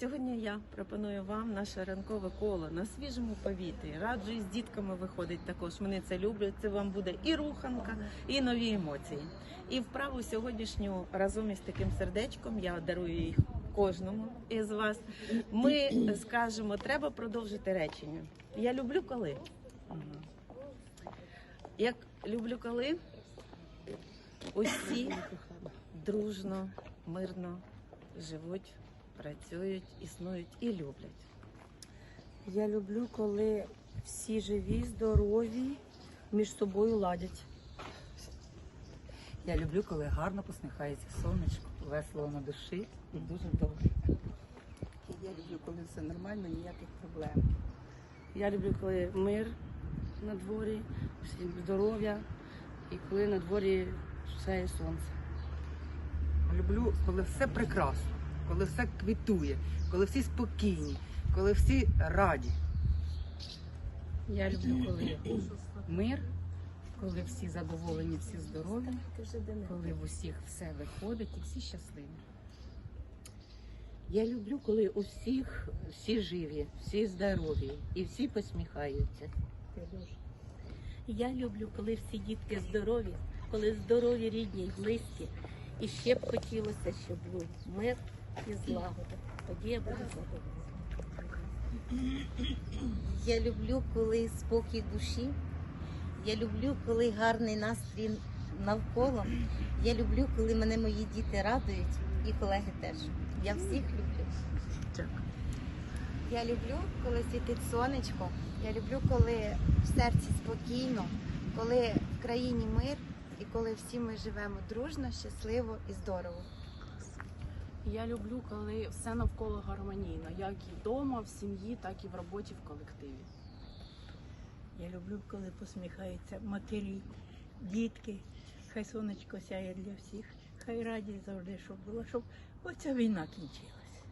Сьогодні я пропоную вам наше ранкове коло на свіжому повітрі. Раджу з дітками виходить також. Вони це люблять. Це вам буде і руханка, і нові емоції. І вправу сьогоднішню разом із таким сердечком я дарую їх кожному із вас. Ми скажемо, треба продовжити речення. Я люблю коли. Як люблю коли усі дружно, мирно живуть, працюють, існують і люблять. Я люблю, коли всі живі, здорові, між собою ладять. Я люблю, коли гарно посміхається сонечко, весело на душі і дуже добре. Я люблю, коли все нормально, ніяких проблем. Я люблю, коли мир на дворі, здоров'я і коли на дворі сяє сонце. Люблю, коли все прекрасно, коли все квітує, коли всі спокійні, коли всі раді. Я люблю, коли мир, коли всі задоволені, всі здорові, коли в усіх все виходить і всі щасливі. Я люблю, коли у всіх всі живі, всі здорові і всі посміхаються. Я люблю, коли всі дітки здорові, коли здорові, рідні і близькі. І ще б хотілося, щоб був мир і злагода. Тоді я буду задоволена. Я люблю, коли спокій душі. Я люблю, коли гарний настрій навколо. Я люблю, коли мене мої діти радують, і колеги теж. Я всіх люблю. Я люблю, коли світить сонечко. Я люблю, коли в серці спокійно, коли в країні мир і коли всі ми живемо дружно, щасливо і здорово. Я люблю, коли все навколо гармонійно, як і вдома, в сім'ї, так і в роботі, в колективі. Я люблю, коли посміхаються матері, дітки. Хай сонечко сяє для всіх. Хай радість завжди, щоб була, щоб оця війна кінчилась.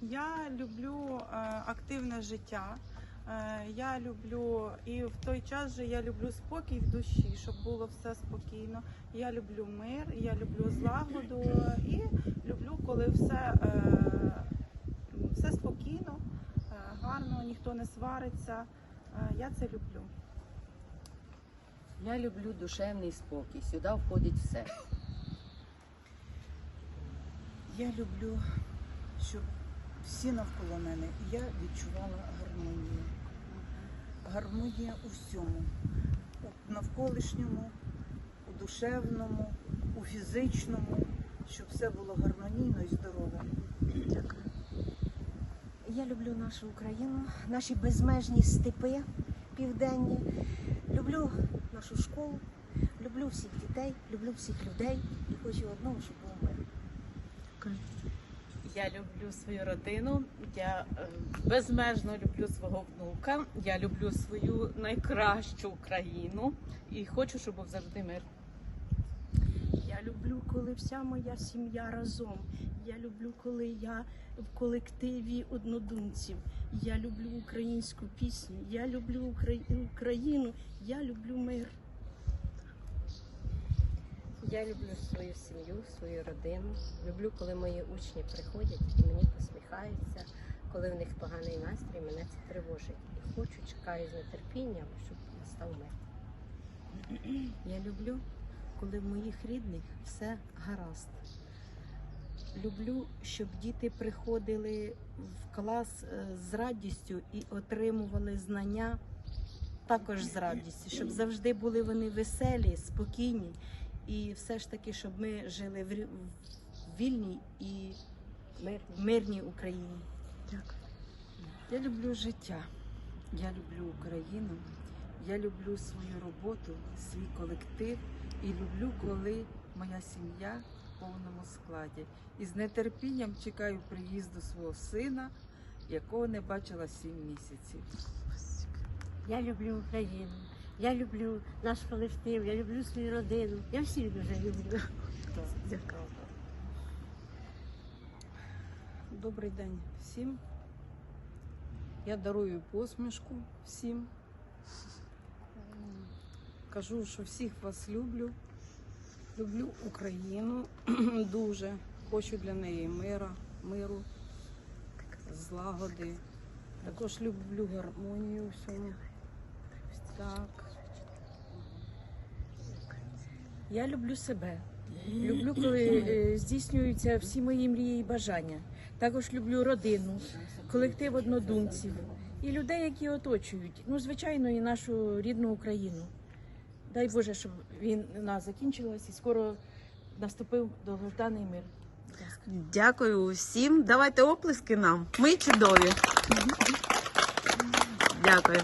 Я люблю е, активне життя. Е, я люблю і в той час же я люблю спокій в душі, щоб було все спокійно. Я люблю мир, я люблю злагоду і люблю, коли все, е, все спокійно, е, гарно, ніхто не свариться. Я це люблю. Я люблю душевний спокій. Сюди входить все. Я люблю, щоб всі навколо мене і я відчувала гармонію. Гармонія у всьому, у навколишньому, у душевному, у фізичному, щоб все було гармонійно і здорово. Дякую. Я люблю нашу Україну, наші безмежні степи південні. Люблю нашу школу, люблю всіх дітей, люблю всіх людей і хочу одного, щоб був мир. Я люблю свою родину. Я е, безмежно люблю свого внука. Я люблю свою найкращу країну і хочу, щоб був завжди мир. Я люблю, коли вся моя сім'я разом. Я люблю, коли я в колективі однодумців. Я люблю українську пісню. Я люблю Украї- Україну. Я люблю мир. Я люблю свою сім'ю, свою родину. Люблю, коли мої учні приходять і мені посміхаються, коли в них поганий настрій, мене це тривожить. І хочу, чекаю з нетерпінням, щоб настав мир. Я люблю, коли в моїх рідних все гаразд. Люблю, щоб діти приходили в клас е, з радістю і отримували знання також з радістю, щоб завжди були вони веселі, спокійні, і все ж таки, щоб ми жили в вільній і мирній Україні. Дякую. Я люблю життя, я люблю Україну, я люблю свою роботу, свій колектив і люблю, коли моя сім'я в повному складі. І з нетерпінням чекаю приїзду свого сина, якого не бачила сім місяців. Я люблю Україну, я люблю наш колектив, я люблю свою родину. Я всіх дуже люблю. Дякую. Добрий день всім. Я дарую посмішку всім. Кажу, що всіх вас люблю. Люблю Україну дуже. Хочу для неї мира, миру. злагоди. Також люблю гармонію всьому. Так. Я люблю себе. Люблю, коли е, здійснюються всі мої мрії і бажання. Також люблю родину, колектив однодумців і людей, які оточують. Ну, звичайно, і нашу рідну Україну. Дай Боже, щоб війна закінчилась і скоро наступив довгожданий мир. Дякую усім. Давайте оплески нам. Ми чудові. Дякую.